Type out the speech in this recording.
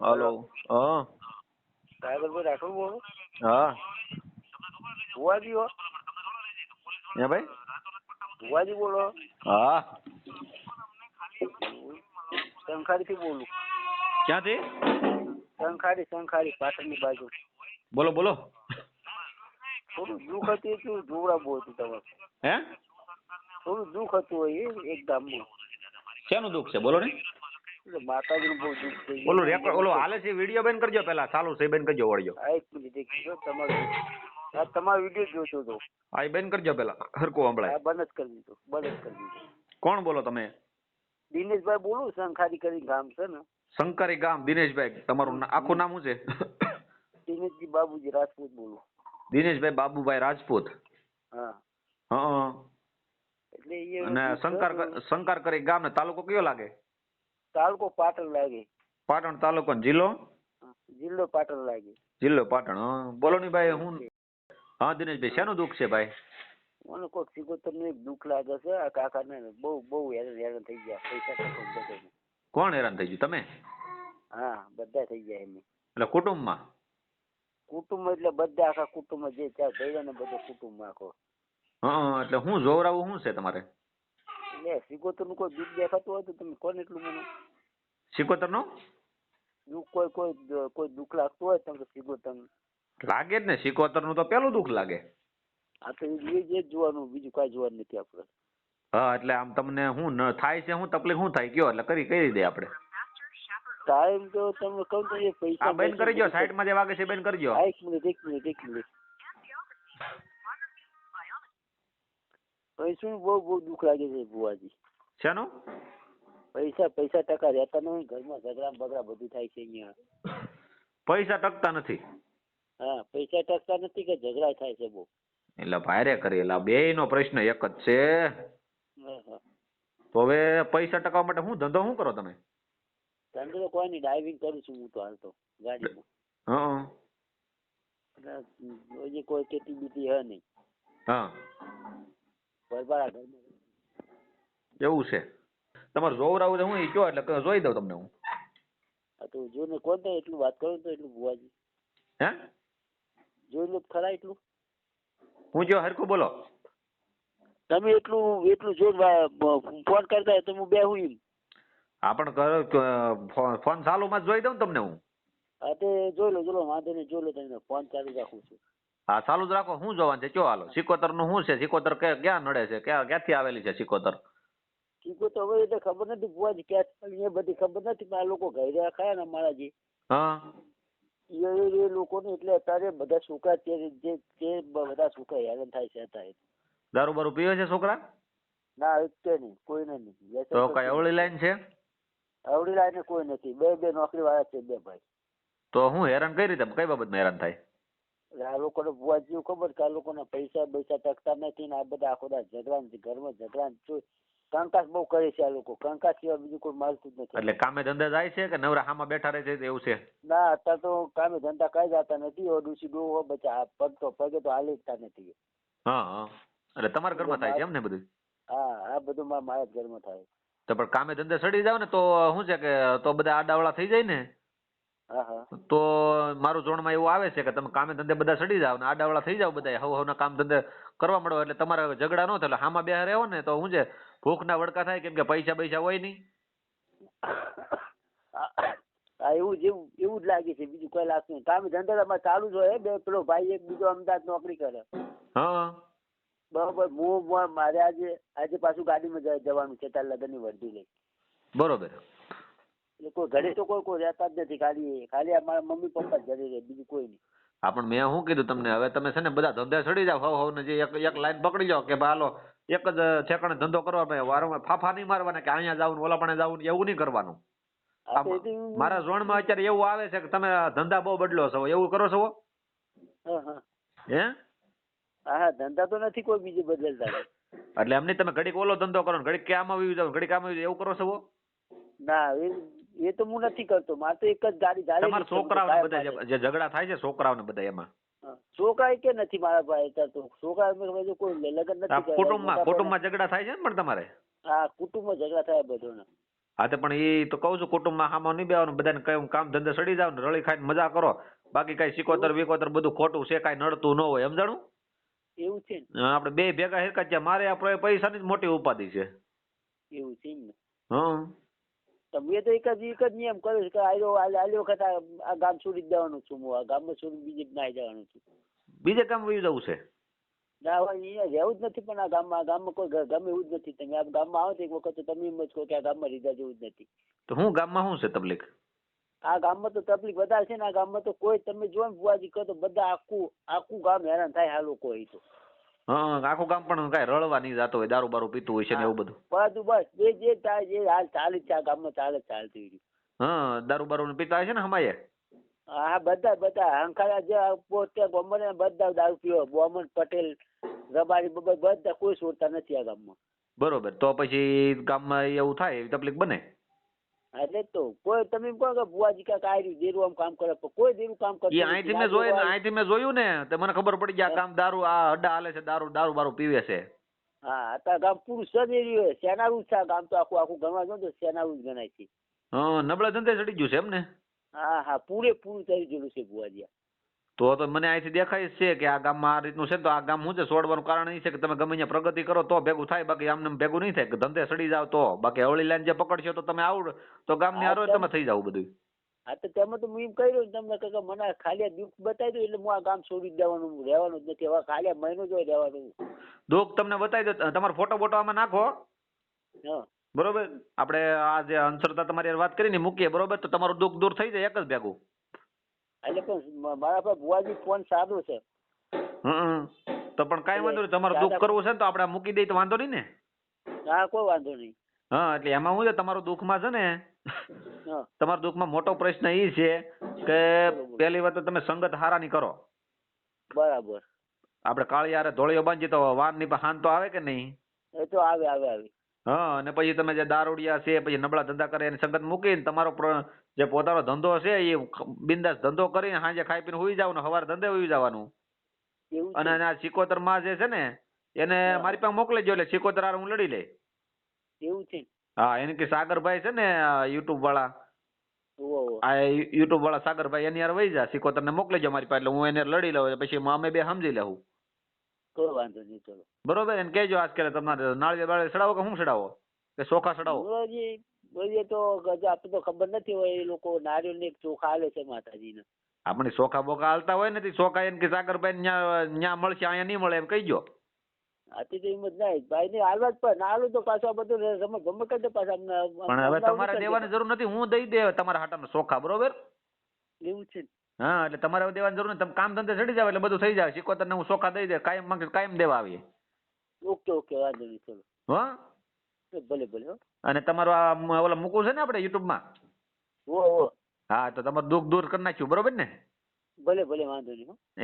Hello હા. સાગરભાઈ રાઠોડ બોલો. હા. ભુવાજી હો. હે ભાઈ? ભુવાજી બોલો. હા. શંખારીથી બોલું. ક્યાંથી? શંખારી શંખારી પાટણની બાજુ. બોલો બોલો. થોડું દુઃખ હતું એટલું જોવડાવવું હતું તમારે. હે? થોડું દુઃખ હતું હોય એ એક ગામમાં શેનું દુઃખ છે? બોલો ને. એટલે માતાજીનું બહુ દુઃખ થઈ ગયું. ઓલું રેકોર્ડ ઓલો હાલે છે? વીડિયો બેન કરજો પેલા. ચાલુ છે બેન કરજો વળજો. આ એક મિનિટ એક મિનિટ હો, તમારો આ તમારો વીડિયો જોતો હતો હા એ બેન કરજો પેલા. હરકું આ સંભળાય બંધ જ કરી દીધો બંધ જ કરી દીધો. કોણ બોલો તમે? દિનેશભાઈ બોલું શંખારી કરીને ગામ છે ને. શંકરી ગામ દિનેશભાઈ તમારું ના- આખું નામ શું છે? દિનેશજી બાબુજી રાજપૂત બોલું. દિનેશભાઈ બાબુભાઈ રાજપૂત? હા. હા એટલે એ અને શંકર શંકર કરી ગામ ને તાલુકો કયો લાગે? તાલુકો પાટણ લાગે. પાટણ તાલુકો જિલ્લો? જિલ્લો પાટણ લાગે. જિલ્લો પાટણ બોલો ની ભાઈ હું હા દિનેશભાઈ શેનું દુઃખ છે ભાઈ? મને કોઈક સિકોતરનું એક દુઃખ લાગે છે. આ કાકાને બહુ બહુ હેરાન હેરાન થઈ ગયા. પૈસા કોણ હેરાન થઈ ગયું? તમે? હા બધા થઈ ગયા એમને એટલે કુટુંબમાં? કુટુંબ એટલે બધા આખા કુટુંબ જે. ચાર ભાઈ ને બધો કુટુંબ આખો. હા એટલે હું જોવરાવું શું છે તમારે? એટલે સિકોતરનું કોઈ દુઃખ દેખાતું હોય તો તમે કોને એટલું મને સિકોતરનું? દુઃખ કોઈ કોઈ કોઈ દુઃખ લાગતું હોય તમને સિકોતર લાગે જ ને સિકોતરનું તો પેલું દુઃખ લાગે. આ તો એ જ જોવાનું બીજું કાંઈ જોવાનું નથી આપણે. હા એટલે આમ તમને શું ન થાય છે શું તકલીફ શું થાય? કયો એટલે કરી કરી દે આપણે. ટાઈમ તો તમે કહું તો એ પૈસા બેન કરી દો સાઈડમાં જે વાગે છે બેન કરજો હા, એક મિનિટ એક મિનિટ એક મિનિટ. પૈસું બહુ બહુ દુઃખ લાગે છે બુવાજી શેનું? પૈસા પૈસા ટકા રહેતા નહીં ઘરમાં ઝઘડા બગડા બધું થાય છે અહીંયા. પૈસા ટકતા નથી. હા પૈસા ટકતા નથી કે ઝઘડા થાય છે બહુ. એટલે ભારે કરી એટલે બે નો પ્રશ્ન એક જ છે. તો હવે પૈસા ટકાવવા માટે હું ધંધો શું કરો તમે? ધંધો તો કોઈ નહીં ડ્રાઇવિંગ કરું છું હું તો હાલ તો ગાડીમાં. હા. હજી કોઈ ખેતી બીતી હે નહીં. હા. ભરભરા ઘરમાં. એવું છે. તમારે જોવરાવું હું એ કયો એટલે જોઈ દઉં તમને હું. આ તો જોઈને કોણ થાય એટલું વાત કરું તો એટલું ભુવાજી. હે? જોઈ લો ખરા એટલું? હું જો હરખું બોલો. તમે એટલું એટલું જો ફોન કરતા તો હું બે હું એમ. હા પણ કરો ફોન ચાલુમાં જ જોઈ દઉં તમને હું. હા તે જોઈ લો જોઈ લો વાંધો નહીં જોઈ લો તમને ફોન ચાલુ રાખું છું. હા ચાલુ જ રાખો શું જોવાનું છે કયો હાલો? સિકોતરનું શું છે? સિકોતર ક્યાં નડે છે? ક્યાં ક્યાંથી આવેલી છે સિકોતર? ચીકો તો હવે એને ખબર નથી બુવાજી ક્યાં એ બધી ખબર નથી પણ આ લોકો ઘરે ખાયા ને અમારા જે? હા. એ એ લોકોને એટલે અત્યારે બધા છોકરા તે જે તે બધા છોકરા હેરાન થાય છે અત્યારે. દારૂ બારૂ પીવે છે છોકરા? ના એક નહીં કોઈને નહીં. તો કઈ અવળી લાઈન છે? અવળી લાઈન કોઈ નથી. બે બે નોકરી વાળા છે બે ભાઈ. તો હું હેરાન કઈ રીતે કઈ બાબતમાં હેરાન થાય? આ આ લોકોને બુવા જેવું ખબર કે આ લોકોના પૈસા પૈસા ટકતા નથી ને આ બધા આખો દા ઝઘડા ઘરમાં ઝઘડા ને. કંકાસ બહુ કરે છે આ લોકો. કંકાસ સિવાય બીજું કોઈ માલતું જ નથી. એટલે કામે ધંધા જાય છે કે નવરા હામાં બેઠા રહે છે એવું છે? ના અત્યારે તો કામે ધંધા કઈ જતા નથી. ઓ ડુસી ડો બચા પગ તો પગે તો હાલી જતા નથી. હા હા. એટલે તમારા ઘરમાં થાય છે એમ ને બધું? હા આ બધું મારા ઘરમાં થાય. તો પણ કામે ધંધે સડી જાવ ને તો શું છે કે તો બધા આડાવડા થઈ જાય ને? હા હા. તો મારું જોણમાં એવું આવે છે કે તમે કામે ધંધે બધા સડી જાવ ને આડાવડા થઈ જાવ બધા હવ હવના કામ ધંધે કરવા મળો એટલે તમારે ઝઘડા ન થાય. હામા બે રહેવો ને તો શું છે ભૂખના વડકા થાય કેમ કે પૈસા પૈસા હોય નહીં. એવું જેવું એવું જ લાગે છે. બીજું કોઈ લાગતું કામે ધંધા તમારે ચાલુ જ હોય બે પેલો ભાઈ એક બીજો અમદાવાદ નોકરી કરે. હા. બરોબર હું હું- મારે આજે આજે પાછું ગાડીમાં જવાનું છે તાર લગ્નની વર્દી લઈ બરોબર. એટલે કોઈ ઘરે તો કોઈ કોઈ રહેતા જ નથી. ખાલી ખાલી મારા મમ્મી પપ્પા જ ઘરે રહે બીજું કોઈ નહીં. હા પણ મેં શું કીધું તમને? હવે તમે છે ને બધા ધંધે ચડી જાવ હવ હવ ને જે એક એક લાઈન પકડી જાઓ કે ભાઈ હાલો એક જ ઠેકાણે ધંધો કરવા ભાઈ વારંવાર ફાફા નહીં મારવાના કે અહીંયા જાવું ઓલા પણ જાવું એવું નહીં કરવાનું. મારા ઝોનમાં અત્યારે એવું આવે છે કે તમે ધંધા બહુ બદલો છો એવું કરો છો? હા હા. ધંધા તો નથી કોઈ બીજું બદલતા. એટલે એમ નહીં તમે ઘડીક ઓલો ધંધો કરો ઘડીક કે આમાં આવી જાવ ઘડીક આમાં આવી એવું કરો છો? ના એ તો હું નથી કરતો. મારે તો એક જ ગાડી ચાલે તમારા જ છે. છોકરાઓને કાયમ બધા જે- ઝઘડા થાય છે છોકરાઓને બધા એમાં? છોકરા કે નથી મારા ભાઈ તો? છોકરા કોઈ લગ્ન નથી. કુટુંબમાં કુટુંબમાં ઝઘડા થાય છે ને પણ તમારે? હા કુટુંબમાં ઝઘડા થાય બધોના. હા તો પણ એ તો કહું છું કુટુંબમાં હામાં નહીં બેવાનું. બધાને કયું કામ ધંધે સડી જાવ ને રળી ખાઈને મજા કરો. બાકી કઈ સિકોતર વિકોતર બધું ખોટું છે કઈ નડતું ન હોય. સમજાણું? એવું છે ને? આપણે બે ભેગા હેરકા છે મારે આપણે પૈસાની જ મોટી ઉપાધિ છે. એવું છે એમ ને હં. તો મેં તો એક જ એક જ નિયમ કર્યો છે કે આલ્યો આલી વખત આ ગામ છોડી દેવાનું છું હું. આ ગામમાં છોડી બીજે ના જવાનું છું. બીજે કામ વયું જવું છે? ના હોય અહીંયા રહેવું જ નથી પણ આ ગામમાં આ ગામમાં કોઈ ગમે એવું જ નથી. તમે આ ગામમાં આવો તો એક વખત તો તમે એમ જ કહો કે આ ગામમાં રીધા જેવું જ નથી. તો હું ગામમાં શું છે તબલીક આ ગામમાં તો તકલીફ વધારે છે ને આ ગામમાં તો કોઈ તમે જો ને બુઆજી કહો તો બધા આખું આખું ગામ હેરાન થાય આ લોકો તો. હા આખું ગામ પણ કાંઈ રળવા નહીં જતો હોય દારૂ બારૂ પીતું હોય છે ને એવું બધું. બધું બસ જે જે થાય જે હાલ ચાલે છે આ ગામમાં ચાલે ચાલતી હા દારૂ બારૂ ને પીતા હોય છે ને હમાયે? હા બધા બધા હંખાયા જે પોતે બોમ્બે બધા દારૂ પીવો બોમન પટેલ રબારી બધા કોઈ છોડતા નથી આ ગામમાં. બરોબર તો પછી ગામમાં એવું થાય એવી તકલીફ બને? એટલે તો. કોઈ તમે કહો કે બુઆજી કાંઈક આર્યું દેરું આમ કામ કરે પણ કોઈ દેરું કામ કરતું એ અહીંથી મેં જોયું અહીંથી મેં જોયું ને તો મને ખબર પડી ગયા કામ દારૂ આ અડા હાલે છે દારૂ દારૂ બારૂ પીવે છે. હા અત્યારે ગામ પૂરું સજેર્યું હોય સેનારું છે. ગામ તો આખું આખું ગણવા જો તો સેનારું જ ગણાય છે. હા નબળા ધંધે ચડી ગયું છે એમ ને? હા હા પૂરેપૂરું ચડી ગયેલું છે બુઆજી તો તો મને અહીંથી દેખાય છે કે આ ગામમાં આ રીતનું છે તો આ ગામ શું છે? છોડવાનું કારણ એ છે કે તમે ગમે અહીંયા પ્રગતિ કરો તો ભેગું થાય બાકી આમને આમ ભેગું નહીં થાય કે ધંધે સડી જાવ તો. બાકી હવળી લાઈન જે પકડશો તો તમે આવડ. તો ગામની હા, હારો તમે થઈ જાવ બધું હા તો તેમાં તો હું એમ કહી રહ્યો તમને કે મને ખાલી દુઃખ બતાવી દો એટલે હું આ ગામ છોડી દેવાનું રહેવાનું જ નથી. હવે ખાલી મહિનો જ રહેવાનું. દુઃખ તમને બતાવી દો. તમારો ફોટો બોટો આમાં નાખો. હા. બરોબર? આપણે આ જે અંશરતા તમારી વાત કરીને મૂકીએ બરોબર? તો તમારું દુઃખ દૂર થઈ જાય એક જ ભેગું. એટલે પણ મારા પર બુઆજી ફોન સાદો છે. હમ તો પણ કાંઈ વાંધો નહીં. તમારું દુઃખ કરવું છે ને તો આપણે મૂકી દઈએ તો વાંધો નહીં ને? હા કોઈ વાંધો નહીં. હા એટલે એમાં હું છે તમારું દુઃખમાં છે ને તમારા દુઃખમાં મોટો પ્રશ્ન એ છે કે પહેલી વાત તો તમે સંગત હારાની કરો. બરાબર. આપણે કાળિયારે ધોળીઓ બાંધીએ તો વારની હાન તો આવે કે નહીં? એ તો આવે આવે આવે. હા અને પછી તમે જે દારૂડિયા છે પછી નબળા ધંધા કરે એની સંગત મૂકીને તમારો જે પોતાનો ધંધો છે એ બિંદાસ ધંધો કરીને સાંજે ખાઈ પીને હોઈ જવાનું સવારે ધંધે હોઈ જવાનું. અને આ સિકોતરમાં જે છે ને એને મારી પાસે મોકલી જો એટલે સિકોતર હારે હું લડી લે એવું છે. હા એને કે સાગરભાઈ છે ને યુટ્યુબ વાળા. આ યુટ્યુબ વાળા સાગરભાઈ એની યાર વહી જા સિકોતર ને મોકલી જો મારી પાસે એટલે હું એને લડી લઉં પછી અમે બે સમજી લેવું કોઈ વાંધો નહીં ચલો. બરોબર એને કહેજો આજકાલ તમારે નાળિયેર બાળિયેર સડાવો કે શું સડાવો કે ચોખા સડાવો બુઆજી બોલીએ તો આપણે તો ખબર નથી હોય એ લોકો નાળિયેર ને ચોખા આલે છે માતાજીને. આપણે ચોખા બોખા હાલતા હોય ને તે ચોખા એને કે સાગરભાઈ ન્યા મળશે અહીંયા નહીં મળે એમ કહીજો આથી તો ના ભાઈ ને હાલવા જ હાલું તો પાછું આ બધું રમત ગમે કરજો પાછા અમને પણ હવે તમારે દેવાની જરૂર નથી હું દઈ દે તમારા હાટાના ચોખા બરોબર? એવું છે. હા એટલે તમારે દેવાની જરૂર નથી. તમે કામ ધંધે ચડી જાવ એટલે બધું થઈ જાય. ને હું ચોખા દઈ દે કાયમ માંગે કાયમ દેવા આવીએ. ઓકે ઓકે વાંધો નહીં ચલો. હા? ભલે ભલે અને તમારું આ ઓલા મૂકવું છે ને આપણે યુટ્યુબમાં? ઓ હા તો તમારું દુઃખ દૂર કરી નાખ્યું બરોબર ને? ભલે ભલે વાંધો નહીં હો.